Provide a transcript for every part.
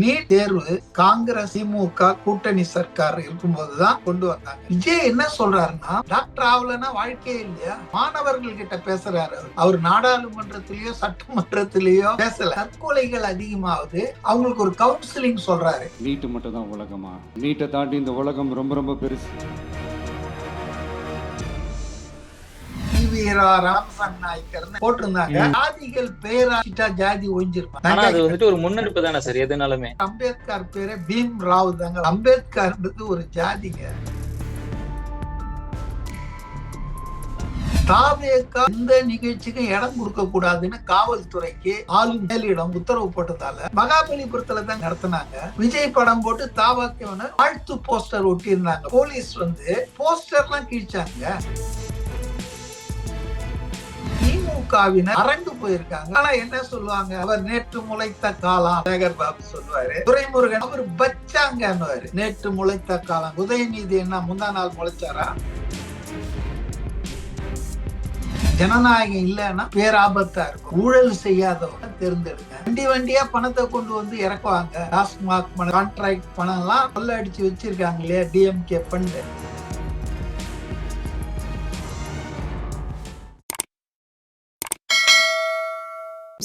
NEET தேர்வு காங்கிரஸ் திமுக கூட்டணி சர்க்கார் இருக்கும்போதுதான் கொண்டு வந்தாங்க. விஜய் என்ன சொல்றாருன்னா டாக்டர் ஆகலன்னா வாழ்க்கையே இல்லையா? மாணவர்கள் கிட்ட பேசுறாரு அவர். நாடாளுமன்றத்திலயோ சட்டமன்றத்திலயோ பேசல. தற்கொலைகள் அதிகமாகுது. அவங்களுக்கு ஒரு கவுன்சிலிங் சொல்றாரு. நீட்டு மட்டும் தான் உலகமா? நீட்டை தாண்டி இந்த உலகம் ரொம்ப ரொம்ப பெருசு. ஈவீரா ராமசாமி நாயக்கர்னு போட்டிருந்தாங்க. ஜாதிகள் பேராச்சிட்டா ஜாதி ஒழிஞ்சிருப்பாங்க அது வந்துட்டு ஒரு முன்னெடுப்பு தானே சார் எதுனாலுமே. அம்பேத்கர் பேரு பீம் ராவ் தாங்க. அம்பேத்கர்ன்றது ஒரு ஜாதிங்க. தாவேக்கா எந்த நிகழ்ச்சிக்கும் இடம் கொடுக்க கூடாதுன்னு காவல்துறைக்கு ஆளும் மேலிடம் உத்தரவு போட்டதால மகாபலிபுரத்துல தான் நடத்தினாங்க. விஜய் படம் போட்டு தாவாக்கவன வாழ்த்து போஸ்டர் ஒட்டி இருந்தாங்க போலீஸ் வந்து போஸ்டர்லாம் கிழிச்சாங்க. திமுகவினர் அரண்டு போயிருக்காங்க. ஆனா என்ன சொல்லுவாங்க? அவர் நேற்று முளைத்த காலம் சேகர் பாபு சொல்லுவாரு. துரைமுருகன் அவர் பச்சாங்கன்னுவாரு. நேற்று முளைத்த காலம் உதயநிதி என்ன முந்தா நாள் முளைச்சாரா? ஜனநாயகம் இல்லைன்னா பேராபத்தா இருக்கும். ஊழல் செய்யாதவங்க தேர்ந்தெடுங்க. வண்டி வண்டியா பணத்தை கொண்டு வந்து இறக்குவாங்க. டாஸ்மாக் பணம் கான்ட்ராக்ட் பணம் எல்லாம் கொள்ள அடிச்சு வச்சிருக்காங்க இல்லையா? DMK fund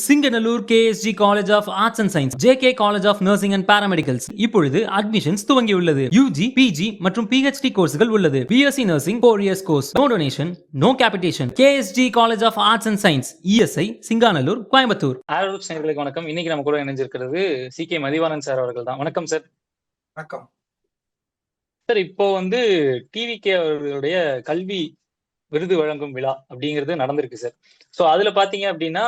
Singanallur KSG college of arts and science JK college of nursing and paramedicals இப்பொழுது அட்மிஷன்ஸ் துவங்கியுள்ளது. யூஜி பிஜி மற்றும் பிஹெச்டி கோர்ஸ்கள் உள்ளது. BSc nursing four years course no donation no capitation KSG college of arts and science ESI Singanallur Coimbatore ஆரோப் நேயர்களுக்கு வணக்கம். இன்னைக்கு நம்ம கூட இணைஞ்சிருக்கிறது சி கே மதிவானன் சார் அவர்கள் தான். வணக்கம் சார் வணக்கம். சார் இப்போ வந்து டிவிகே அவர்களுடைய கல்வி விருது வழங்கும் விழா அப்படிங்கிறது நடந்திருக்கு சார் சோ அதுல பாத்தீங்க அப்படின்னா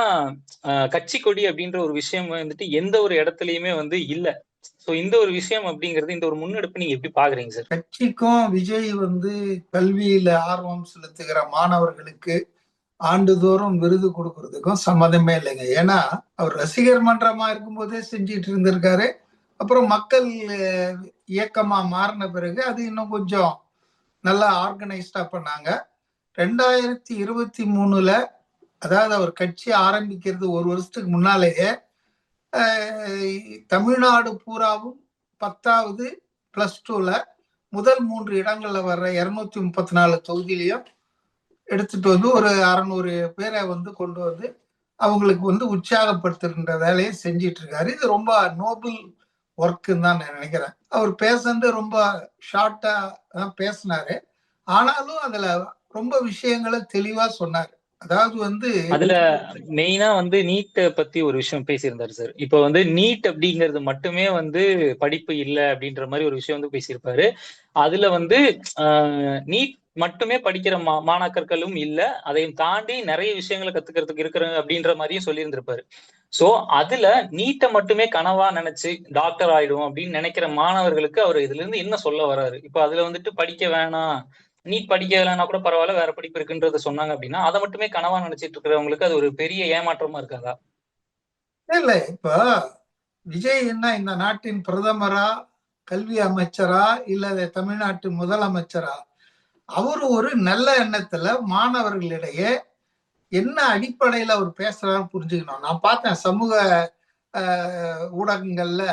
கட்சி கொடி அப்படின்ற ஒரு விஷயம் வந்துட்டு எந்த ஒரு இடத்துலயுமே வந்து இல்ல. சோ இந்த ஒரு விஷயம் அப்படிங்கிறது இந்த ஒரு முன்னெடுப்பு நீங்க எப்படி பாக்குறீங்க சார்? கட்சிக்கும் விஜய் வந்து கல்வியில ஆர்வம் செலுத்துகிற மாணவர்களுக்கு ஆண்டுதோறும் விருது கொடுக்கறதுக்கும் சம்மதமே இல்லைங்க. ஏன்னா அவர் ரசிகர் மன்றமா இருக்கும்போதே செஞ்சிட்டு இருந்திருக்காரு. அப்புறம் மக்கள் இயக்கமா மாறின பிறகு அது இன்னும் கொஞ்சம் நல்லா ஆர்கனைஸ்டா பண்ணாங்க. ரெண்டாயிரத்தி இருபத்தி மூணுல அதாவது அவர் கட்சி ஆரம்பிக்கிறது ஒரு வருஷத்துக்கு முன்னாலேயே தமிழ்நாடு பூராவும் பத்தாவது பிளஸ் டூல முதல் மூன்று இடங்கள்ல வர்ற இருநூத்தி முப்பத்தி நாலு தொகுதியிலையும் எடுத்துட்டு வந்து ஒரு அறநூறு பேரை வந்து கொண்டு வந்து அவங்களுக்கு வந்து உற்சாகப்படுத்துகின்ற வேலையை செஞ்சிட்டு இருக்காரு. இது ரொம்ப நோபல் ஒர்க்குன்னு தான் நான் நினைக்கிறேன். அவர் பேசுனது ரொம்ப ஷார்ட்டா தான் பேசினாரு. ஆனாலும் அதுல ரொம்ப விஷயங்களை தெளிவா சொன்னாரு. அதாவது வந்து அதுல மெயினா வந்து நீட் பத்தி ஒரு விஷயம் பேசியிருந்தாரு சார் இப்போ வந்து நீட் அப்படிங்கிறது மட்டுமே வந்து படிப்பு இல்ல அப்படின்ற மாதிரி ஒரு விஷயம் வந்து பேசியிருப்பாரு. அதுல வந்து நீட் மட்டுமே படிக்கிற மா மாணாக்கர்களும் இல்ல அதையும் தாண்டி நிறைய விஷயங்களை கத்துக்கிறதுக்கு இருக்கிறாங்க அப்படின்ற மாதிரியும் சொல்லியிருந்திருப்பாரு. சோ அதுல நீட்டை மட்டுமே கனவா நினைச்சு டாக்டர் ஆயிடும் அப்படின்னு நினைக்கிற மாணவர்களுக்கு அவர் இதுல இருந்து என்ன சொல்ல வர்றாரு இப்ப அதுல வந்துட்டு படிக்க வேணாம் நீட் படிக்க கூட பரவாயில்ல வேற படிப்பு இருக்குன்றத சொன்னாங்க அப்படின்னா அதை மட்டுமே கனவா நினைச்சிட்டு இருக்கிறவங்களுக்கு அது ஒரு பெரிய ஏமாற்றமா இருக்காதா? இல்ல இப்ப விஜய் என்ன இந்த நாட்டின் பிரதமரா கல்வி அமைச்சரா இல்ல தமிழ்நாட்டு முதலமைச்சரா? அவர் ஒரு நல்ல எண்ணத்துல மாணவர்களிடையே என்ன அடிப்படையில அவர் பேசுறாரு புரிஞ்சுக்கணும். நான் பார்த்தேன் சமூக ஊடகங்கள்ல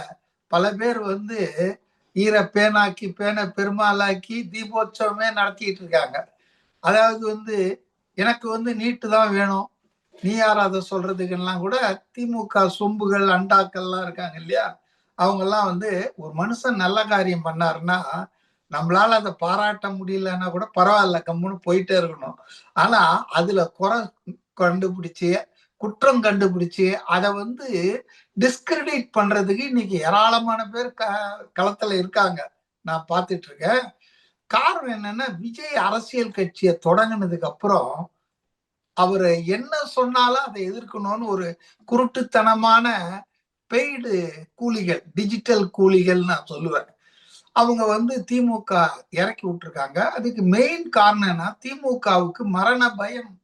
பல பேர் வந்து ஈர பேனாக்கி பேனை பெருமாளாக்கி தீபோற்சவமே நடத்திட்டு இருக்காங்க அதாவது வந்து எனக்கு வந்து நீட்டு தான் வேணும். நீ யார் அதை சொல்றதுக்கெல்லாம் கூட திமுக சொம்புகள் அண்டாக்கள்லாம் இருக்காங்க இல்லையா? அவங்கெல்லாம் வந்து ஒரு மனுஷன் நல்ல காரியம் பண்ணாருன்னா நம்மளால அதை பாராட்ட முடியலன்னா கூட பரவாயில்ல கம்முன்னு போயிட்டே இருக்கணும். ஆனா அதுல குறை கண்டுபிடிச்சு குற்றம் கண்டுபிடிச்சு அதை வந்து டிஸ்கிரெடிட் பண்றதுக்கு இன்னைக்கு ஏராளமான பேர் க களத்துல இருக்காங்க. நான் பார்த்துட்டு இருக்கேன் காரணம் என்னன்னா விஜய் அரசியல் கட்சியை தொடங்கினதுக்கு அப்புறம் அவர் என்ன சொன்னாலும் அதை எதிர்க்கணும்னு ஒரு குருட்டுத்தனமான பெய்டு கூலிகள் டிஜிட்டல் கூலிகள் நான் சொல்லுவேன். அவங்க வந்து திமுக இறக்கி விட்டுருக்காங்க. அதுக்கு மெயின் காரணம் என்ன திமுகவுக்கு மரண பயம்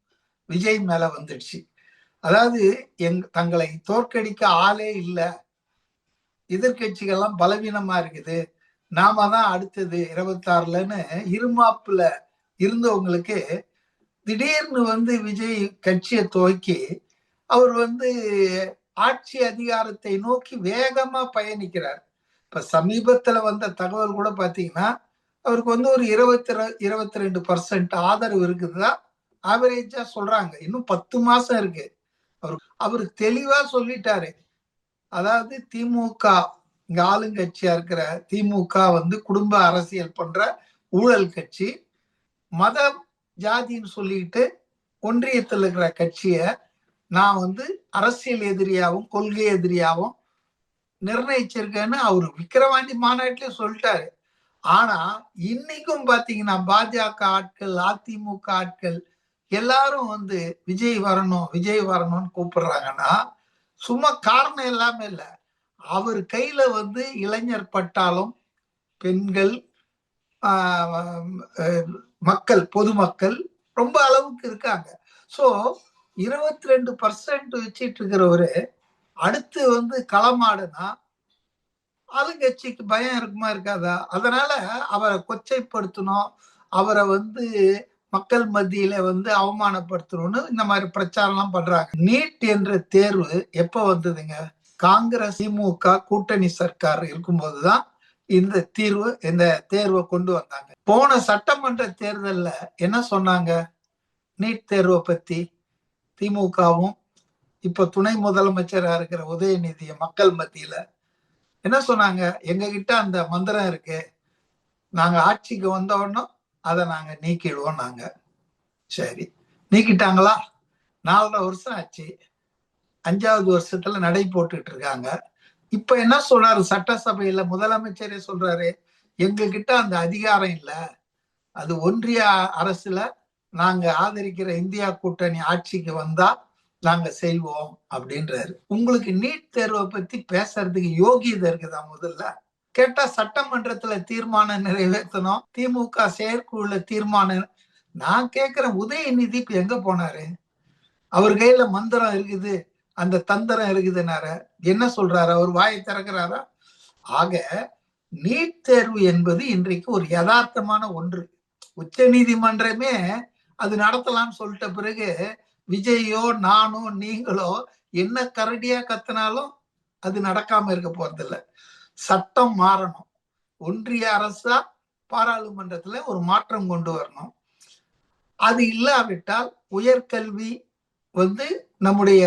விஜய் மேல வந்துடுச்சு. அதாவது எங் தங்களை தோற்கடிக்க ஆளே இல்லை. எதிர்கட்சிகள்லாம் பலவீனமா இருக்குது. நாம தான் அடுத்தது இருபத்தாறுலன்னு இருமாப்புல இருந்தவங்களுக்கு திடீர்னு வந்து விஜய் கட்சியை துவக்கி அவர் வந்து ஆட்சி அதிகாரத்தை நோக்கி வேகமா பயணிக்கிறார். இப்ப சமீபத்துல வந்த தகவல் கூட பாத்தீங்கன்னா அவருக்கு வந்து ஒரு இருபத்தி இருபத்தி ரெண்டு பர்சன்ட் ஆதரவு இருக்குதுதான். ஆவரேஜா சொல்றாங்க. இன்னும் பத்து மாசம் இருக்கு. அவர் அவர் தெளிவா சொல்லிட்டாரு. அதாவது திமுக இங்க ஆளுங்கட்சியா இருக்கிற திமுக வந்து குடும்ப அரசியல் பண்ற ஊழல் கட்சி மதம் ஜாதின்னு சொல்லிட்டு ஒன்றியத்தில் இருக்கிற கட்சியை நான் வந்து அரசியல் எதிரியாவும் கொள்கை எதிரியாவும் நிர்ணயிச்சிருக்கேன்னு அவர் விக்கிரவாண்டி மாநாட்டிலே சொல்லிட்டாரு. ஆனா இன்னைக்கும் பாத்தீங்கன்னா பாஜக ஆட்கள் அதிமுக ஆட்கள் எல்லாரும் வந்து விஜய் வரணும் விஜய் வரணும்னு கூப்பிடுறாங்கன்னா சும்மா காரணம் எல்லாமே இல்லை. அவர் கையில வந்து இளைஞர் பட்டாலும் பெண்கள் மக்கள் பொதுமக்கள் ரொம்ப அளவுக்கு இருக்காங்க. ஸோ இருபத்தி ரெண்டு பர்சன்ட் வச்சிட்டு இருக்கிறவரு அடுத்து வந்து களமாடுனா ஆளுங்கட்சிக்கு பயம் இருக்குமா இருக்காதா? அதனால அவரை கொச்சைப்படுத்தணும். அவரை வந்து மக்கள் மத்தியில வந்து அவமானப்படுத்தணும்னு இந்த மாதிரி பிரச்சாரம்லாம் பண்றாங்க. நீட் என்ற தேர்வு எப்ப வந்ததுங்க? காங்கிரஸ் திமுக கூட்டணி சர்க்கார் இருக்கும்போதுதான் இந்த தீர்வு இந்த தேர்வை கொண்டு வந்தாங்க. போன சட்டமன்ற தேர்தல்ல என்ன சொன்னாங்க? நீட் தேர்வை பத்தி திமுகவும் இப்ப துணை முதலமைச்சரா இருக்கிற உதயநிதிய மக்கள் மத்தியில என்ன சொன்னாங்க? எங்க கிட்ட அந்த மந்திரம் இருக்கு. நாங்க ஆட்சிக்கு வந்தோடனே அதை நாங்க நீக்கிடுவோம் நாங்க. சரி. நீக்கிட்டாங்களா? நாலரை வருஷம் ஆச்சு. அஞ்சாவது வருஷத்துல நடை போட்டுட்டு இருக்காங்க. இப்ப என்ன சொல்றாரு? சட்டசபையில முதலமைச்சரே சொல்றாரு எங்ககிட்ட அந்த அதிகாரம் இல்லை. அது ஒன்றிய அரசுல நாங்க ஆதரிக்கிற இந்தியா கூட்டணி ஆட்சிக்கு வந்தா நாங்க செய்வோம் அப்படின்றாரு. உங்களுக்கு நீட் தேர்வை பத்தி பேசுறதுக்கு யோகியதை இருக்குதா முதல்ல? கேட்டா சட்டமன்றத்துல தீர்மானம் நிறைவேற்றணும். திமுக செயற்குழுல தீர்மானம். நான் கேக்குறேன் உதயநிதி இப்ப எங்க போனாரு? அவர் கையில மந்திரம் இருக்குது அந்த தந்திரம் இருக்குதுன்னார. என்ன சொல்றாரு? அவர் வாயை திறக்கிறாரா? ஆக நீட் தேர்வு என்பது இன்றைக்கு ஒரு யதார்த்தமான ஒன்று. உச்ச நீதிமன்றமே அது நடத்தலாம்னு சொல்லிட்ட பிறகு விஜயோ நானோ நீங்களோ என்ன கரடியா கத்தினாலும் அது நடக்காம இருக்க போறதில்லை. சட்டம் மாறணும். ஒன்றிய அரசா பாராளுமன்றத்துல ஒரு மாற்றம் கொண்டு வரணும். அது இல்லாவிட்டால் உயர்கல்வி வந்து நம்முடைய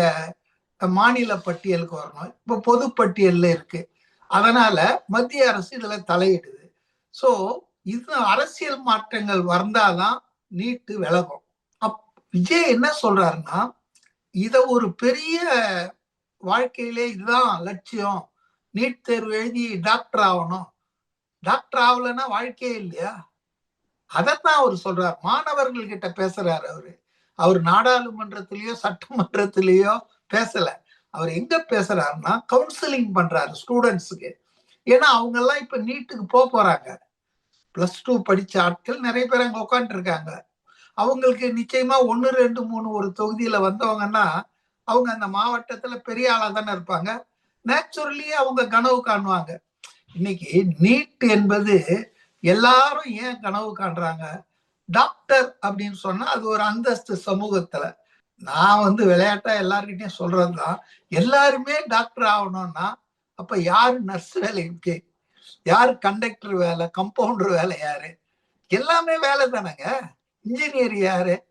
மாநில பட்டியலுக்கு வரணும். இப்ப பொது பட்டியல்ல இருக்கு. அதனால மத்திய அரசு இதுல தலையிடுது. சோ இது அரசியல் மாற்றங்கள் வந்தாதான் நீட்டு விலகும். அப் விஜய் என்ன சொல்றாருன்னா இத ஒரு பெரிய வாழ்க்கையிலே இதுதான் லட்சியம். நீட் தேர்வு எழுதி டாக்டர் ஆகணும். டாக்டர் ஆகலைன்னா வாழ்க்கையே இல்லையா? அதைத்தான் அவர் சொல்றார். மாணவர்கள் கிட்ட பேசுறாரு அவரு. அவர் நாடாளுமன்றத்திலேயோ சட்டமன்றத்திலேயோ பேசல. அவர் எங்க பேசுறாருன்னா கவுன்சிலிங் பண்றாரு ஸ்டூடெண்ட்ஸுக்கு ஏன்னா அவங்க எல்லாம் இப்ப நீட்டுக்கு போக போறாங்க. பிளஸ் டூ படிச்ச ஆட்கள் நிறைய பேர் அங்க உட்காந்துட்டு இருக்காங்க அவங்களுக்கு நிச்சயமா ஒன்னு ரெண்டு மூணு ஒரு தொகுதியில வந்தவங்கன்னா அவங்க அந்த மாவட்டத்துல பெரிய ஆளா தானே இருப்பாங்க. நேச்சுரலி அவங்க கனவு காணுவாங்க. இன்னைக்கு நீட் என்பது எல்லாரும் ஏன் கனவு காண்றாங்க? டாக்டர் அப்படின்னு சொன்னா அது ஒரு அந்தஸ்து சமூகத்துல. நான் வந்து விளையாட்டா எல்லாருக்கிட்டையும் சொல்றதுதான். எல்லாருமே டாக்டர் ஆகணும்னா அப்ப யாரு நர்ஸ் வேலைக்கு யாரு கண்டக்டர் வேலை கம்பவுண்டர் வேலை யாரு? எல்லாமே வேலை தானேங்க இன்ஜினியர் யாரு?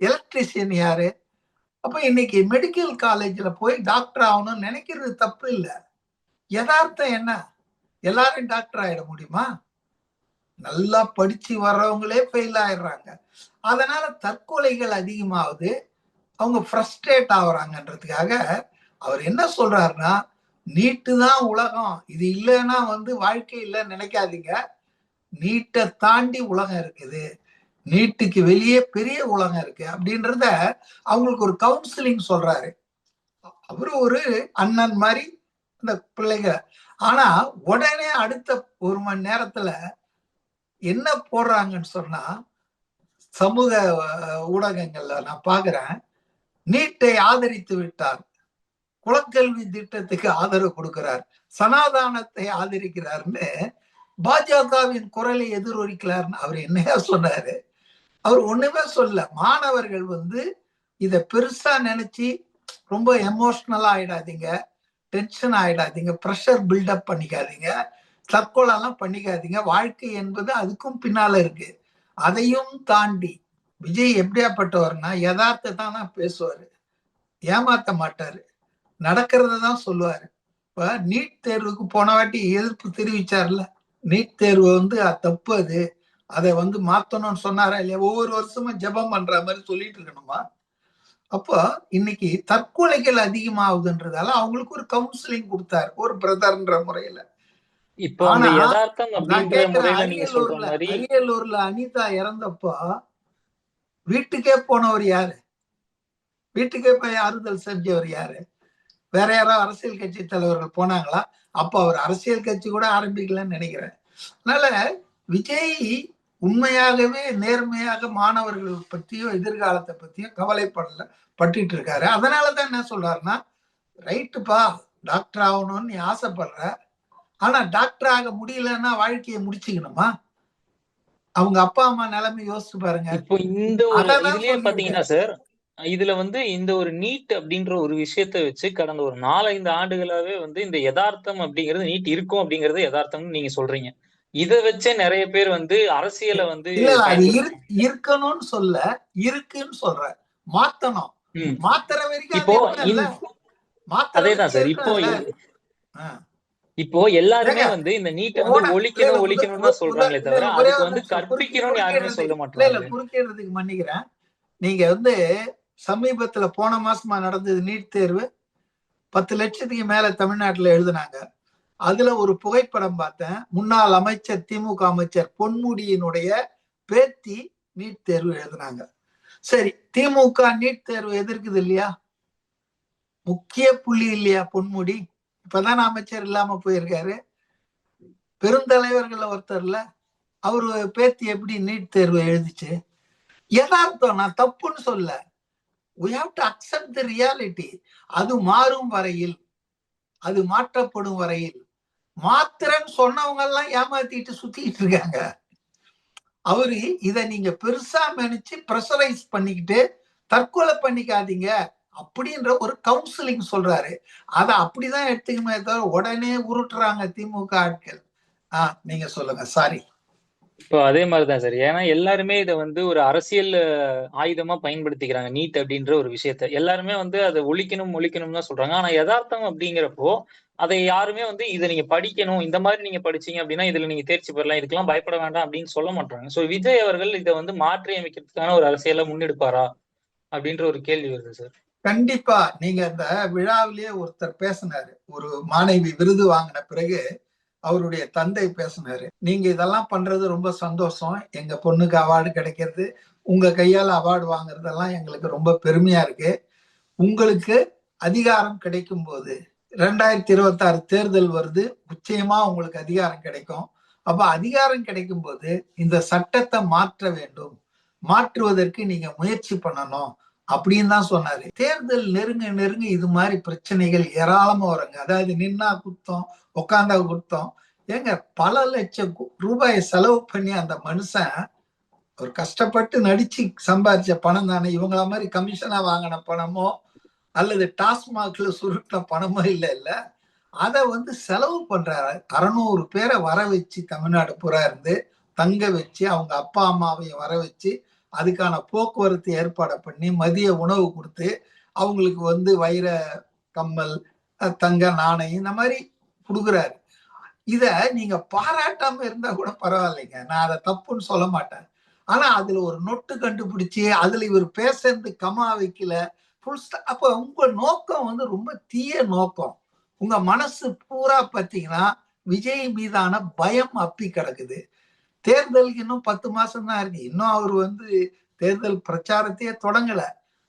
எலக்ட்ரிஷியன் யாரு? அப்ப இன்னைக்கு மெடிக்கல் காலேஜ்ல போய் டாக்டர் ஆகணும்னு நினைக்கிறது தப்பு இல்லை. யதார்த்தம் என்ன? எல்லாரும் டாக்டர் ஆயிட முடியுமா? நல்லா படிச்சு வர்றவங்களே ஃபெயில் ஆயிடுறாங்க. அதனால தற்கொலைகள் அதிகமாகுது. அவங்க ஃப்ரஸ்ட்ரேட் ஆகுறாங்கன்றதுக்காக அவர் என்ன சொல்றாருன்னா நீட்டு தான் உலகம். இது இல்லைன்னா வந்து வாழ்க்கை இல்லைன்னு நினைக்காதீங்க. நீட்டை தாண்டி உலகம் இருக்குது. நீட்டுக்கு வெளியே பெரிய உலகம் இருக்கு அப்படின்றத அவங்களுக்கு ஒரு கவுன்சிலிங் சொல்றாரு. அவரு ஒரு அண்ணன் மாதிரி இந்த பிள்ளைங்க ஆனா உடனே அடுத்த ஒரு மணி நேரத்துல என்ன போடுறாங்கன்னு சொன்னா சமூக ஊடகங்கள்ல நான் பாக்குறேன் நீட்டை ஆதரித்து விட்டார். குலக்கல்வி திட்டத்துக்கு ஆதரவு கொடுக்கிறார். சனாதானத்தை ஆதரிக்கிறார்னு பாஜகவின் குரலை எதிரொலிக்கிறார்னு அவர் என்னையா சொன்னாரு? அவர் ஒண்ணுமே சொல்ல மாணவர்கள் வந்து இத பெருசா நினைச்சு ரொம்ப எமோஷ்னலா ஆயிடாதீங்க. டென்ஷன் ஆயிடாதீங்க. ப்ரெஷர் பில்டப் பண்ணிக்காதீங்க. தற்கொலைலாம் பண்ணிக்காதீங்க. வாழ்க்கை என்பது அதுக்கும் பின்னால இருக்கு. அதையும் தாண்டி விஜய் எப்படியாப்பட்டவர்னா யதார்த்தத்தை தான் பேசுவாரு. ஏமாத்த மாட்டாரு. நடக்கிறத தான் சொல்லுவாரு. இப்ப நீட் தேர்வுக்கு போன வாட்டி எதிர்ப்பு தெரிவிச்சார்ல. நீட் தேர்வு வந்து அது தப்பு அது. அதை வந்து மாத்தணும்னு சொன்னாரா இல்லையா? ஒவ்வொரு வருஷமும் ஜெபம் பண்ற மாதிரி சொல்லிட்டு இருக்கணுமா? அப்போ இன்னைக்கு தற்கொலைகள் அதிகமாகுதுன்றதால அவங்களுக்கு ஒரு கவுன்சிலிங் கொடுத்தாரு ஒரு பிரதர்ன்ற முறையில. இப்போ அரியலூர்ல அனிதா இறந்தப்போ வீட்டுக்கே போனவர் யாரு? வீட்டுக்கே போய் ஆறுதல் செஞ்சவர் யாரு? வேற யாரோ அரசியல் கட்சி தலைவர்கள் போனாங்களா? அப்ப அவர் அரசியல் கட்சி கூட ஆரம்பிக்கலன்னு நினைக்கிறேன். அதனால விஜய் உண்மையாகவே நேர்மையாக மாணவர்கள் பத்தியும் எதிர்காலத்தை பத்தியும் கவலைப்படல பட்டுட்டு இருக்காரு. அதனாலதான் என்ன சொல்றாருன்னா ரைட்டுப்பா டாக்டர் ஆகணும்னு நீ ஆசைப்படுற. ஆனா டாக்டர் ஆக முடியலன்னா வாழ்க்கையை முடிச்சுக்கணுமா? அவங்க அப்பா அம்மா நிலைமை யோசிச்சு பாருங்க. இப்போ இந்த. பாத்தீங்கன்னா சார் இதுல வந்து இந்த ஒரு நீட் அப்படின்ற ஒரு விஷயத்த வச்சு கடந்த ஒரு நாலஞ்சு ஆண்டுகளாவே வந்து இந்த யதார்த்தம் அப்படிங்கிறது நீட் இருக்கும் அப்படிங்கறது யதார்த்தம்னு நீங்க சொல்றீங்க. இத வச்சே நிறைய பேர் வந்து அரசியலை வந்து இருக்கணும்னு சொல்ல இருக்குன்னு சொல்ற. மாத்தணும். மாத்துற வரைக்கும் இப்போ அதேதான் சார். இப்போ. இப்போ எல்லாருமே வந்து இந்த நீட்டை வந்து ஒழிக்கணும் ஒழிக்கணும்னு சொல்றாங்களே தவிர அதுக்கு வந்து. கற்பிக்கணும்னு யாருமே சொல்ல மாட்டாங்க குறுக்கிடுறதுக்கு மன்னிக்கிறேன். நீங்க வந்து சமீபத்துல போன மாசமா நடந்தது நீட் தேர்வு. பத்து லட்சத்துக்கு மேல தமிழ்நாட்டுல எழுதுனாங்க. அதுல ஒரு புகைப்படம் பார்த்தேன். முன்னாள் அமைச்சர் திமுக அமைச்சர் பொன்முடியினுடைய பேத்தி நீட் தேர்வு எழுதுனாங்க. சரி திமுக நீட் தேர்வு எதிர்க்குது இல்லையா? முக்கிய புள்ளி இல்லையா பொன்முடி? இப்பதானே அமைச்சர் இல்லாம போயிருக்காரு. பெருந்தலைவர்கள் ஒருத்தர்ல அவரு பேத்தி எப்படி நீட் தேர்வு எழுதிச்சு? யதார்த்தம் நான் தப்புன்னு சொல்ல. We have to accept the reality அது மாறும் வரையில் அது மாற்றப்படும் வரையில். மாத்திரன்னு சொன்னவங்க எல்லாம் ஏமாத்திட்டு சுத்திட்டு இருக்காங்க. அவரு இத நீங்க பெருசா நினைச்சு ப்ரெஷரைஸ் பண்ணிக்கிட்டு தற்கொலை பண்ணிக்காதீங்க அப்படின்ற ஒரு கவுன்சிலிங் சொல்றாரு. அத அப்படிதான் எடுத்துக்கணுமே தவிர உடனே உருட்டுறாங்க திமுக ஆட்கள். ஆஹ் நீங்க சொல்லுங்க. சாரி இப்போ அதே மாதிரிதான் சார். ஏன்னா எல்லாருமே இதை வந்து ஒரு அரசியல் ஆயுதமா பயன்படுத்திக்கிறாங்க. நீட் அப்படின்ற ஒரு விஷயத்த. எல்லாருமே வந்து அதை ஒழிக்கணும் ஒழிக்கணும் தான் சொல்றாங்க. ஆனா யதார்த்தம் அப்படிங்கிறப்போ அதை யாருமே வந்து இதை நீங்க படிக்கணும் இந்த மாதிரி நீங்க படிச்சீங்க அப்படின்னா இதுல நீங்க தேர்ச்சி பெறலாம் இதுக்கெல்லாம் பயப்பட வேண்டாம் அப்படின்னு சொல்ல மாட்டாங்க. சோ விஜய் அவர்கள் இதை வந்து மாற்றி அமைக்கிறதுக்கான ஒரு அரசியல முன்னெடுப்பாரா? அப்படின்ற ஒரு கேள்வி வருது சார் கண்டிப்பா. நீங்க அந்த விழாவிலேயே ஒருத்தர் பேசினாரு. ஒரு மாணவி விருது வாங்கின பிறகு அவருடைய தந்தை பேசினாரு. நீங்க இதெல்லாம் பண்றது ரொம்ப சந்தோஷம். எங்க பொண்ணுக்கு அவார்டு கிடைக்கிறது உங்க கையால அவார்டு வாங்குறதெல்லாம் எங்களுக்கு ரொம்ப பெருமையா இருக்கு. உங்களுக்கு அதிகாரம் கிடைக்கும் போது ரெண்டாயிரத்தி இருபத்தி ஆறு தேர்தல் வருது நிச்சயமா உங்களுக்கு அதிகாரம் கிடைக்கும். அப்ப அதிகாரம் கிடைக்கும் போது இந்த சட்டத்தை மாற்ற வேண்டும். மாற்றுவதற்கு நீங்க முயற்சி பண்ணணும் அப்படின்னு தான் சொன்னாரு. தேர்தல் நெருங்க நெருங்க இது மாதிரி பிரச்சனைகள் ஏராளமா வருங்க. அதாவது நின்னா குத்தம் உட்காந்தா குத்தம். ஏங்க பல லட்சம் ரூபாய் செலவு பண்ணி அந்த மனுஷன் ஒரு கஷ்டப்பட்டு நடிச்சு சம்பாதிச்ச பணம் தானே. இவங்கள மாதிரி கமிஷனா வாங்கின பணமோ அல்லது டாஸ்மாக்ல சுருட்டின பணமோ இல்லை இல்லை. அதை வந்து செலவு பண்றாரு. அறநூறு பேரை வர வச்சு தமிழ்நாடு பூரா இருந்து தங்க வச்சு அவங்க அப்பா அம்மாவையும் வர வச்சு அதுக்கான போக்குவரத்து ஏற்பாடை பண்ணி மதிய உணவு கொடுத்து அவங்களுக்கு வந்து வைர கம்மல் தங்க நாணயம் இந்த மாதிரி கொடுக்குறாரு. இத நீங்க பாராட்டாம இருந்தா கூட பரவாயில்லைங்க. நான் அதை தப்புன்னு சொல்ல மாட்டேன். ஆனா அதுல ஒரு நொட்டு கண்டுபிடிச்சு அதுல இவர் பேசுறது கமா வைக்கல அப்ப உங்க நோக்கம் வந்து ரொம்ப தீய நோக்கம். உங்க மனசு பூரா பாத்தீங்கன்னா விஜய் மீதான பயம் அப்பி கிடக்குது. தேர்தலுக்கு இன்னும் பத்து மாசம் தான் இருக்கு. இன்னும் அவர் வந்து தேர்தல் பிரச்சாரத்தையே தொடங்கல.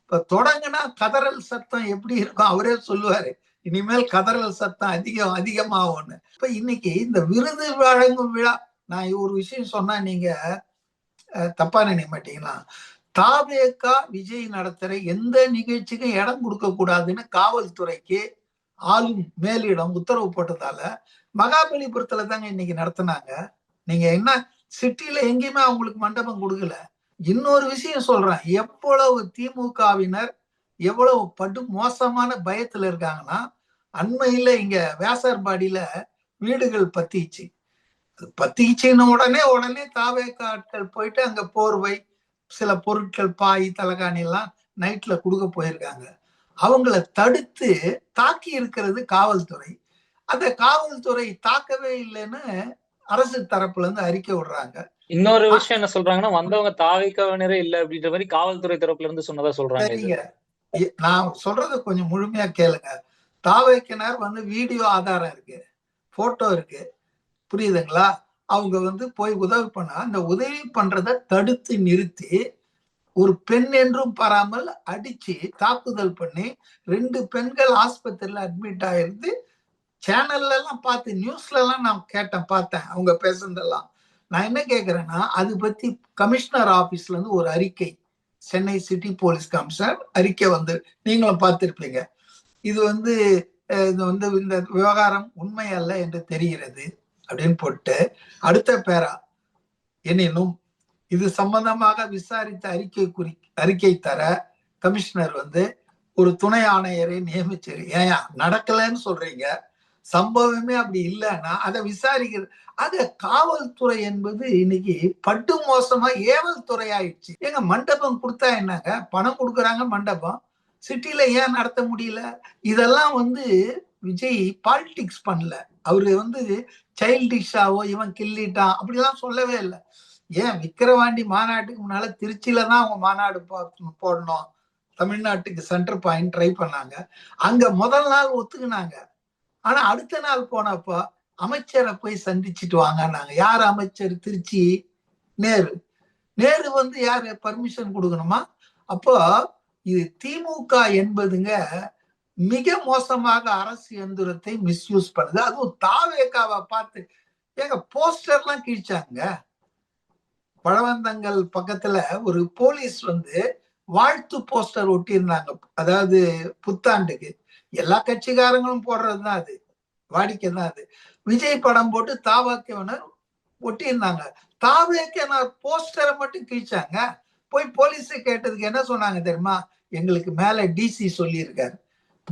இப்ப தொடங்கினா கதறல் சத்தம் எப்படி இருக்கும் அவரே சொல்லுவாரு. இனிமேல் கதறல் சத்தம் அதிகம் அதிகமாகும்னு. இப்ப இன்னைக்கு இந்த விருது வழங்கும் விழா நான் ஒரு விஷயம் சொன்னா நீங்க தப்பா நினைக்க மாட்டீங்களா? தாவேக்கா விஜய் நடத்துற எந்த நிகழ்ச்சிக்கும் இடம் கொடுக்க கூடாதுன்னு காவல்துறைக்கு ஆளும் மேலிடம் உத்தரவு போட்டதால மகாபலிபுரத்துல தாங்க இன்னைக்கு நடத்தினாங்க. நீங்க என்ன சிட்டில எங்கேயுமே அவங்களுக்கு மண்டபம் கொடுக்கல. இன்னொரு விஷயம் சொல்றேன். எவ்வளவு திமுகவினர் எவ்வளவு படு மோசமான பயத்துல இருக்காங்கன்னா அண்மையில இங்க வேசார்பாடியில வீடுகள் பத்திச்சு. அது பத்திச்சுன்னு உடனே உடனே தாவேக்க ஆட்கள் போயிட்டு அங்க போர்வை சில பொருட்கள் பாய் தலகாணி எல்லாம் நைட்ல கொடுக்க போயிருக்காங்க. அவங்கள தடுத்து தாக்கி இருக்கிறது காவல்துறை. அந்த காவல்துறை தாக்கவே இல்லைன்னு அரசு தரப்புல இருந்து அறிக்கை விடுறாங்க. இன்னொரு விஷயம் என்ன சொல்றாங்கன்னா வந்தவங்க தாவிக்கவனரே இல்ல அப்படின்ற மாதிரி காவல்துறை தரப்புல இருந்து சொன்னதா சொல்றாங்க நான் சொல்றத கொஞ்சம் முழுமையா கேளுங்க. தாவைக்கினார் வந்து வீடியோ ஆதாரம் இருக்கு போட்டோ இருக்கு. புரியுதுங்களா? அவங்க வந்து போய் உதவி பண்ணா அந்த உதவி பண்றதை தடுத்து நிறுத்தி ஒரு பெண் என்றும் பாராமல் அடிச்சு தாக்குதல் பண்ணி ரெண்டு பெண்கள் ஆஸ்பத்திரியில அட்மிட் ஆயிருந்து சேனல்ல எல்லாம் பார்த்து நியூஸ்ல எல்லாம் நான் கேட்டேன் பார்த்தேன் அவங்க பேசுனதெல்லாம். நான் என்ன கேக்குறேன்னா அது பத்தி கமிஷனர் ஆபீஸ்ல இருந்து ஒரு அறிக்கை சென்னை சிட்டி போலீஸ் கமிஷனர் அறிக்கை வந்து நீங்களும் பார்த்துருப்பீங்க. இது வந்து இது வந்து இந்த விவகாரம் உண்மை அல்ல என்று தெரிகிறது. அப்படின்னு போட்டு அடுத்த பேரா. எனினும் இது சம்பந்தமாக விசாரித்த அறிக்கை குறி அறிக்கை தர கமிஷனர் வந்து ஒரு துணை ஆணையரை நியமிச்சாரு ஏன் நடக்கலைன்னு சொல்றீங்க. சம்பவமே அப்படி இல்லைன்னா அதை விசாரிக்கிறது அது காவல்துறை என்பது இன்னைக்கு பட்டு மோசமா ஏவல் துறை ஆயிடுச்சு எங்க மண்டபம் கொடுத்தா என்னங்க? பணம் கொடுக்குறாங்க மண்டபம். சிட்டில ஏன் நடத்த முடியல? இதெல்லாம் வந்து விஜய் பாலிடிக்ஸ் பண்ணல. அவரு வந்து சைல்டிஷாவோ இவன் கிள்ளிட்டான். அப்படிலாம் சொல்லவே இல்லை. ஏன் விக்கிரவாண்டி மாநாட்டுக்கு முன்னால திருச்சியில தான் அவங்க மாநாடு போ- போடணும். தமிழ்நாட்டுக்கு சென்டர் பாயிண்ட் ட்ரை பண்ணாங்க. அங்க முதல் நாள் ஒத்துக்குனாங்க. ஆனா அடுத்த நாள் போனப்போ அமைச்சரை போய் சந்திச்சுட்டு வாங்கன்னாங்க. யார் அமைச்சர்? திருச்சி நேரு. நேரு வந்து யார்? பர்மிஷன் கொடுக்கணுமா? அப்போ இது திமுக என்பதுங்க மிக மோசமாக அரசு எந்திரத்தை மிஸ்யூஸ் பண்ணுது. அதுவும் தாவேக்காவை பார்த்து ஏங்க போஸ்டர்லாம் கிழிச்சாங்க. பழவந்தங்கள் பக்கத்துல ஒரு போலீஸ் வந்து வாழ்த்து போஸ்டர் ஒட்டியிருந்தாங்க. அதாவது புத்தாண்டுக்கு. எல்லா கட்சிக்காரங்களும் போடுறதுதான் அது. வாடிக்கை தான் அது. விஜய் படம் போட்டு தாவாக்கவனர் ஒட்டியிருந்தாங்க. தாவேக்கனர் போஸ்டரை மட்டும் கிழிச்சாங்க. போய் போலீஸை கேட்டதுக்கு என்ன சொன்னாங்க தெரியுமா? எங்களுக்கு மேல டிசி சொல்லியிருக்காரு.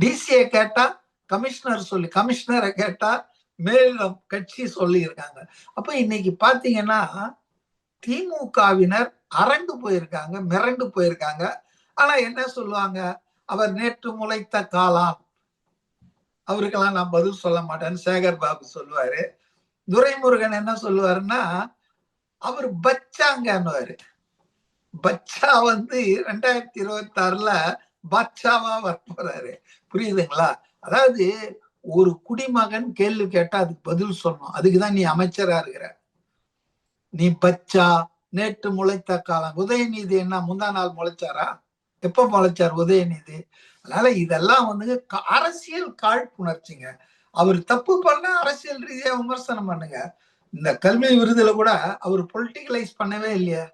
டிசியை கேட்டா கமிஷனர் சொல்லி கமிஷனரை கேட்டா மேலும் கட்சி சொல்லி இருக்காங்க அப்ப இன்னைக்கு பாத்தீங்கன்னா திமுகவினர் அரண்டு போயிருக்காங்க மிரண்டு போயிருக்காங்க. ஆனா என்ன சொல்லுவாங்க? அவர் நேற்று முளைத்த காளான். அவருக்கெல்லாம் நான் பதில் சொல்ல மாட்டேன்னு சேகர் பாபு சொல்லுவாரு. துரைமுருகன் என்ன சொல்லுவாருன்னா அவர் பச்சாங்கன்னுவாரு. பச்சா வந்து ரெண்டாயிரத்தி இருபத்தி ஆறுல பாட்சாவா வரப்போறாரு. புரியுதுங்களா? அதாவது ஒரு குடிமகன் கேள்வி கேட்டா அதுக்கு பதில் சொல்லணும். அதுக்குதான் நீ அமைச்சரா இருக்கிற. நீ பச்சா நேற்று முளைத்த காலம். உதயநிதி என்ன முந்தா நாள் முளைச்சாரா? எப்ப முளைச்சார் உதயநிதி? அதனால இதெல்லாம் வந்து அரசியல் காழ்ப்புணர்ச்சிங்க. அவர் தப்பு பண்ணா அரசியல் ரீதியா விமர்சனம் பண்ணுங்க. இந்த கல்வி விருதுல கூட அவர் பொலிட்டிகலைஸ் பண்ணவே இல்லையா.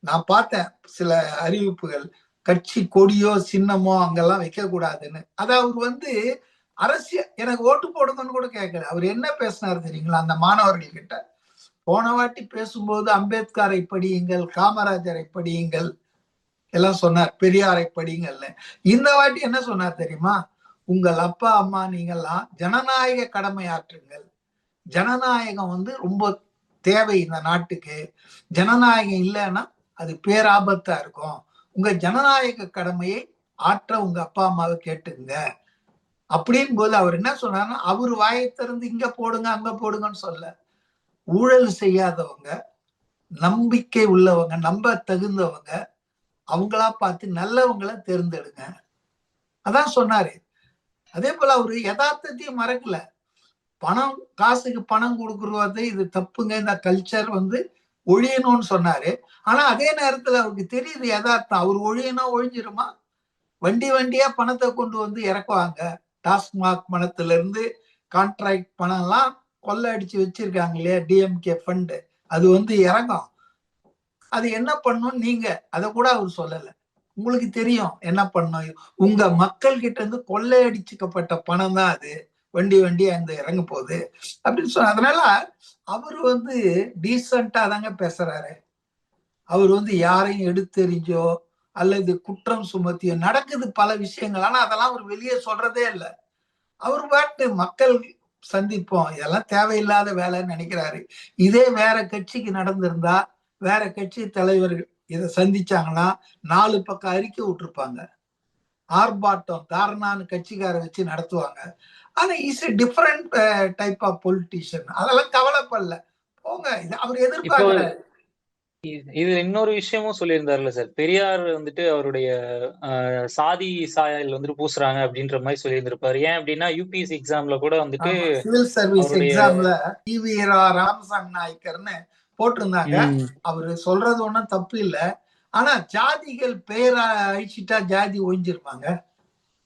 நான் பார்த்தேன் சில அறிவிப்புகள். கட்சி கொடியோ சின்னமோ அங்கெல்லாம் வைக்க கூடாதுன்னு அது அவர் வந்து அரசியல் எனக்கு ஓட்டு போடுங்கன்னு கூட கேட்கல அவர் என்ன பேசினார் தெரியுங்களா? அந்த மாணவர்கள் கிட்ட போன வாட்டி பேசும்போது அம்பேத்கரை படியுங்கள் காமராஜரை படியுங்கள் எல்லாம் சொன்னார். பெரியாரை படிங்கள்னு இந்த வாட்டி என்ன சொன்னார் தெரியுமா? உங்கள் அப்பா அம்மா நீங்கெல்லாம் ஜனநாயக கடமையாற்றுங்கள். ஜனநாயகம் வந்து ரொம்ப தேவை இந்த நாட்டுக்கு. ஜனநாயகம் இல்லைன்னா அது பேராபத்தா இருக்கும். உங்க ஜனநாயக கடமையை ஆற்ற உங்க அப்பா அம்மாவை கேட்டுங்க அப்படின் போது அவர் என்ன சொன்னார்னா அவர் வாயை திறந்து இங்க போடுங்க அங்க போடுங்கன்னு சொல்ல. ஊழல் செய்யாதவங்க நம்பிக்கை உள்ளவங்க நம்ப தகுந்தவங்க அவங்களா பார்த்து நல்லவங்களை தேர்ந்தெடுங்க. அதான் சொன்னாரு. அதே போல அவரு யதார்த்தத்தையும் மறக்கல. பணம் காசுக்கு பணம் கொடுக்கறது இது தப்புங்க. இந்த கல்ச்சர் வந்து ஒழியணும்னு சொன்னாரு. ஆனா அதே நேரத்துல அவருக்கு தெரியுது யதார்த்தம். அவர் ஒழியனா ஒழிஞ்சிருமா? வண்டி வண்டியா பணத்தை கொண்டு வந்து இறக்குவாங்க. டாஸ்மாக் பணத்துல இருந்து கான்ட்ராக்ட் பணம் எல்லாம் கொள்ளை அடிச்சு வச்சிருக்காங்க இல்லையா டிஎம்கே ஃபண்டு அது வந்து இறங்கும். அது என்ன பண்ணும் நீங்க? அதை கூட அவர் சொல்லல. உங்களுக்கு தெரியும் என்ன பண்ணும். உங்க மக்கள் கிட்ட இருந்து கொள்ளையடிச்சுக்கப்பட்ட பணம் தான் அது. வண்டி வண்டி அந்த இறங்க போகுது அப்படின்னு சொன்ன அதனால அவர் வந்து டீசெண்டா தாங்க பேசுறாரு. அவர் வந்து யாரையும் எடுத்தெறிஞ்சோ அல்லது குற்றம் சுமத்தியோ நடக்குது பல விஷயங்கள். ஆனா அதெல்லாம் அவர் வெளியே சொல்றதே இல்லை. அவர் பாட்டு மக்கள் சந்திப்போம். இதெல்லாம் தேவையில்லாத வேலைன்னு நினைக்கிறாரு. இதே வேற கட்சிக்கு நடந்திருந்தா வேற கட்சி தலைவர்கள் இதை சந்திச்சாங்கன்னா நாலு பக்கம் அறிக்கை விட்டுருப்பாங்க. ஆர்ப்பாட்டம் தாரணான்னு கட்சிக்கார வச்சு நடத்துவாங்க. ஆனா is different type of politician அதெல்லாம் கவலைப்படல. போங்க அவர் இப்போ எதிர்பார்க்கிறாரு இது- இதுல இன்னொரு விஷயமும் சொல்லியிருந்தாருல்ல சார். பெரியார் வந்துட்டு அவருடைய சாதி சாயல் வந்துட்டு பூசுறாங்க அப்படின்ற மாதிரி சொல்லியிருந்திருப்பாரு. ஏன் அப்படின்னா யூபிஎஸ்சி எக்ஸாம்ல கூட வந்துட்டு சிவில் சர்வீஸ் எக்ஸாம்ல டிவி ராமசாமி நாயக்கர்னு போட்டிருந்தாங்க. அவரு சொல்றது ஒண்ணும் தப்பு இல்ல. ஆனா ஜாதிகள் பெயரை அழிச்சிட்டா ஜாதி ஒழிஞ்சிருப்பாங்க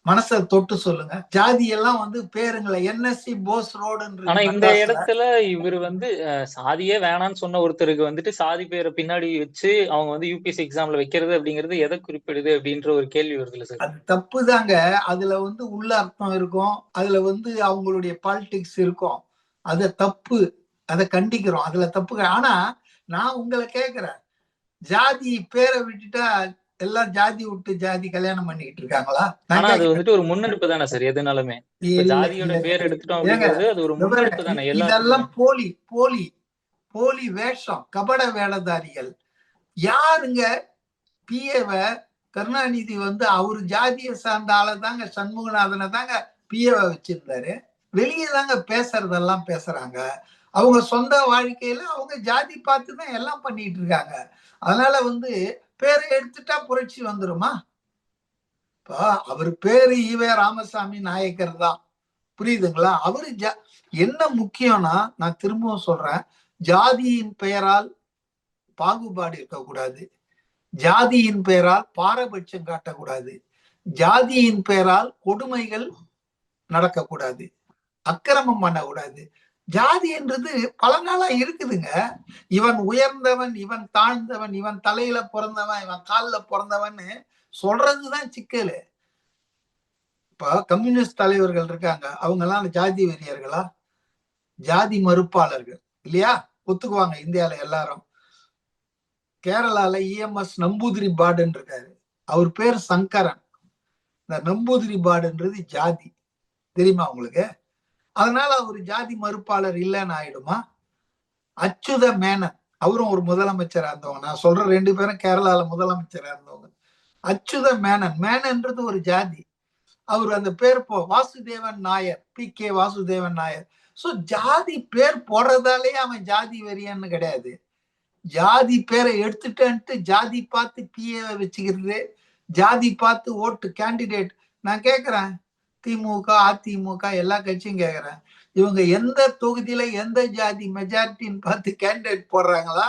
மனசை தொட்டு சொல்லுங்க. ஜாதி எல்லாம் வந்து பேருங்களை என்எஸ்சி போஸ் ரோடுன்னு ஆனா இந்த. இடத்துல இவர் வந்து சாதியே வேணாம்னு சொன்ன ஒருத்தருக்கு வந்துட்டு சாதி பேரை பின்னாடி வச்சு அவங்க வந்து யூபிஎஸ்சி எக்ஸாம்ல வைக்கிறது அப்படிங்கிறது எதை குறிப்பிடுது அப்படின்ற ஒரு கேள்வி வருதுல்ல சார்? அது தப்பு தாங்க அதுல வந்து உள்ள அர்த்தம் இருக்கும். அதுல வந்து அவங்களுடைய பாலிடிக்ஸ் இருக்கும். அது தப்பு. அதை கண்டிக்கிறோம். அதுல தப்பு. ஆனா நான் உங்களை கேக்குறேன். ஜாதி பேரை விட்டுட்டா எல்லாம் ஜாதி விட்டு ஜாதி கல்யாணம் பண்ணிக்கிட்டு இருக்காங்களா? ஆனா அது. வந்துட்டு ஒரு முன்னெடுப்பு தானே சார் எதுனாலுமே. ஜாதியோட. பேர் எடுத்துட்டோம் அது ஒரு முன்னெடுப்பு தானே இதெல்லாம் போலி போலி போலி வேஷம் கபட வேடதாரிகள் யாருங்க பிஏவ கருணாநிதி வந்து அவரு ஜாதியை சார்ந்த ஆளை தாங்க சண்முகநாதனை தாங்க பிஏவ வச்சிருந்தாரு. வெளியே தாங்க பேசுறதெல்லாம் பேசுறாங்க. அவங்க சொந்த வாழ்க்கையில அவங்க ஜாதி பார்த்து தான் எல்லாம் பண்ணிட்டு இருக்காங்க. அதனால வந்து பேரை எடுத்துட்டா புரட்சி வந்துருமா? இப்போ அவர் பேரு ஈவே ராமசாமி நாயக்கர் தான். புரியுதுங்களா? அவரு ஜா என்ன முக்கியம்னா நான் திரும்பவும் சொல்றேன் ஜாதியின் பெயரால் பாகுபாடு இருக்கக்கூடாது. ஜாதியின் பெயரால் பாரபட்சம் காட்டக்கூடாது. ஜாதியின் பெயரால் கொடுமைகள் நடக்கக்கூடாது. அக்கிரமம் பண்ணக்கூடாது. ஜாதி என்றது பல இருக்குதுங்க. இவன் உயர்ந்தவன் இவன் தாழ்ந்தவன் இவன் தலையில பிறந்தவன் இவன் காலில் பிறந்தவன்னு சொல்றதுதான் சிக்கலு. இப்போ கம்யூனிஸ்ட் தலைவர்கள் இருக்காங்க. அவங்க எல்லாம் ஜாதி வெறியர்களா? ஜாதி மறுப்பாளர்கள். இல்லையா? ஒத்துக்குவாங்க இந்தியால எல்லாரும். கேரளால இஎம்எஸ் நம்பூதிரி பாடுன்னு இருக்காரு. அவர் பேர் சங்கரன். இந்த நம்பூதிரி பாடுன்றது ஜாதி. தெரியுமா உங்களுக்கு? அதனால அவர் ஜாதி மறுப்பாளர் இல்லைன்னு ஆயிடுமா? அச்சுத மேனன். அவரும் ஒரு முதலமைச்சரா இருந்தவங்க. நான் சொல்ற ரெண்டு பேரும் கேரளால முதலமைச்சரா இருந்தவங்க. அச்சுத மேனன். மேனன்றது ஒரு ஜாதி. அவர் அந்த பேர் போ Vasudevan Nair B K Vasudevan Nair. So ஜாதி பேர் போடுறதாலே அவன் ஜாதி வெறியன்னு கிடையாது. ஜாதி பேரை எடுத்துட்டேன்ட்டு ஜாதி பார்த்து பிஏ வச்சுக்கிறது ஜாதி பார்த்து ஓட்டு கேண்டிடேட் நான் கேட்குறேன் திமுக அதிமுக எல்லா கட்சியும் கேட்குறேன் இவங்க எந்த தொகுதியில எந்த ஜாதி மெஜாரிட்டின்னு பார்த்து கேண்டிடேட் போடுறாங்களா?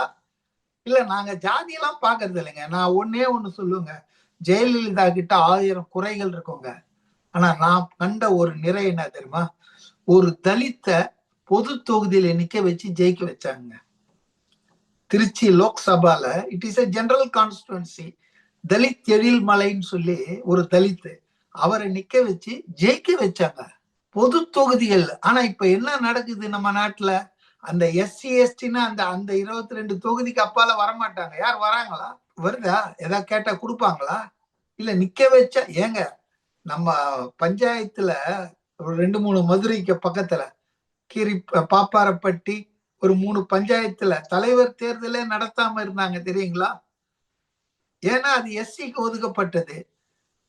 இல்ல நாங்க ஜாதி எல்லாம் பாக்குறது இல்லைங்க. நான் ஒன்னே ஒண்ணு சொல்லுங்க ஜெயலலிதா கிட்ட ஆயிரம் குறைகள் இருக்குங்க. ஆனா நான் கண்ட ஒரு நிறை என்ன தெரியுமா? ஒரு தலித்த பொது தொகுதியில நிக்க வச்சு ஜெயிக்க வச்சாங்க. Trichy லோக்சபால it is a general constituency Dalit Ezhil மலைன்னு சொல்லி ஒரு தலித்து. அவரை நிக்க வச்சு ஜெயிக்க வச்சாங்க. பொது தொகுதிகள். ஆனா இப்ப என்ன நடக்குது நம்ம நாட்டுல? அந்த எஸ்சி எஸ்டின்னா அந்த அந்த இருபத்தி ரெண்டு தொகுதிக்கு அப்பால வரமாட்டாங்க. யார் வராங்களா? வருதா? ஏதாவது கேட்டா கொடுப்பாங்களா? இல்ல நிக்க வச்சா ஏங்க நம்ம பஞ்சாயத்துல ஒரு ரெண்டு மூணு மதுரைக்கு பக்கத்துல கீரி பாப்பாரப்பட்டி ஒரு மூணு பஞ்சாயத்துல தலைவர் தேர்தலே நடத்தாம இருந்தாங்க தெரியுங்களா? ஏன்னா அது எஸ்சிக்கு ஒதுக்கப்பட்டது.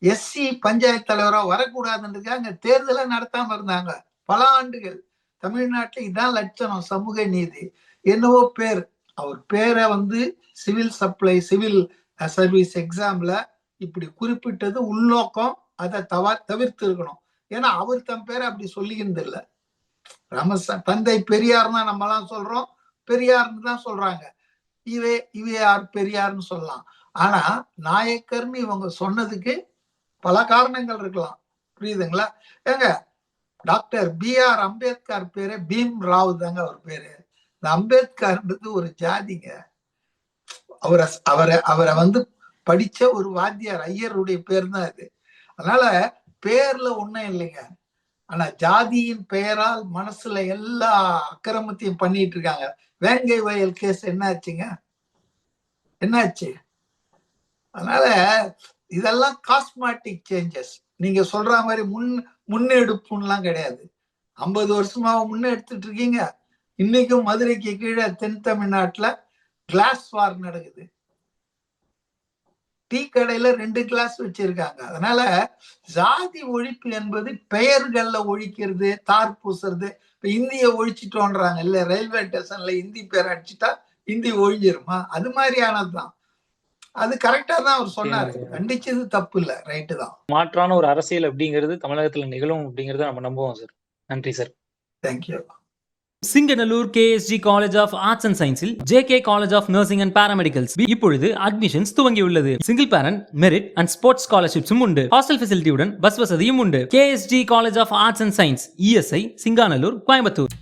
எஸ்சி பஞ்சாயத்து தலைவராக வரக்கூடாதுன்றதுக்காக அங்கே தேர்தலை நடத்தாம இருந்தாங்க. பல ஆண்டுகள். தமிழ்நாட்டில் இதான் லட்சணம் சமூக நீதி. என்னவோ பேர். அவர் பேரை வந்து சிவில் சப்ளை சிவில் சர்வீஸ் எக்ஸாம்ல இப்படி குறிப்பிட்டது உள்நோக்கம். அதை தவ தவிர்த்து இருக்கணும். ஏன்னா அவர் தன் பேரை அப்படி சொல்லிக்கிறது இல்லை. ரமச தந்தை பெரியார் தான் நம்ம சொல்றோம். பெரியார்னு தான் சொல்றாங்க. இவே இவே யார் பெரியார்னு சொல்லலாம். ஆனா நாயக்கர்னு இவங்க சொன்னதுக்கு பல காரணங்கள் இருக்கலாம். புரியுதுங்களா? ஏங்க டாக்டர் பி ஆர் அம்பேத்கர் பேரு பீம் ராவ் தாங்க அவர் பேரு. இந்த அம்பேத்கர்ன்றது ஒரு ஜாதிங்க. அவரை அவரை அவரை வந்து படிச்ச ஒரு வாத்தியார் ஐயருடைய பேர் தான் அது அதனால பேர்ல ஒண்ணும் இல்லைங்க. ஆனா ஜாதியின் பெயரால் மனசுல எல்லா அக்கிரமத்தையும் பண்ணிட்டு இருக்காங்க. வேங்கை வயல் கேஸ் என்னாச்சுங்க? என்னாச்சு? அதனால இதெல்லாம் காஸ்மெட்டிக் சேஞ்சஸ் நீங்க சொல்ற மாதிரி முன் முன்னெடுப்புலாம் கிடையாது. ஐம்பது வருஷமா முன்னெடுத்துட்டு இருக்கீங்க. இன்னைக்கும் மதுரைக்கு கீழே தென் தமிழ்நாட்டுல கிளாஸ் வார் நடக்குது. டீ கடையில ரெண்டு கிளாஸ் வச்சிருக்காங்க. அதனால ஜாதி ஒழிப்பு என்பது பெயர்கள்ல ஒழிக்கிறது தார் பூசுறது. இப்ப இந்திய ஒழிச்சிட்டோன்றாங்க இல்ல ரயில்வே ஸ்டேஷன்ல இந்தி பேர் அடிச்சுட்டா இந்தி ஒழிஞ்சிருமா? அது மாதிரியானதுதான். அது கரெக்டா தான் அவர் சொன்னாரு. கண்டிச்சது தப்பு இல்ல ரைட்டு தான். மாற்றான ஒரு அரசியல் அப்படிங்கிறது தமிழகத்துல நிகழும் அப்படிங்கறத நம்ம நம்புவோம் சார் நன்றி sir thank you Singanallur KSG college of arts and சயின்ஸில் JK college of nursing and paramedicals இப்பொழுது அட்மிஷன்ஸ் துவங்கியுள்ளது. Single parent merit and sports ஸ்காலர்ஷிப்ஸும் உண்டு. ஹாஸ்டல் ஃபெசிலிட்டியுடன் பஸ் வசதியும் உண்டு. KSG college of arts and science ESI Singanallur Coimbatore.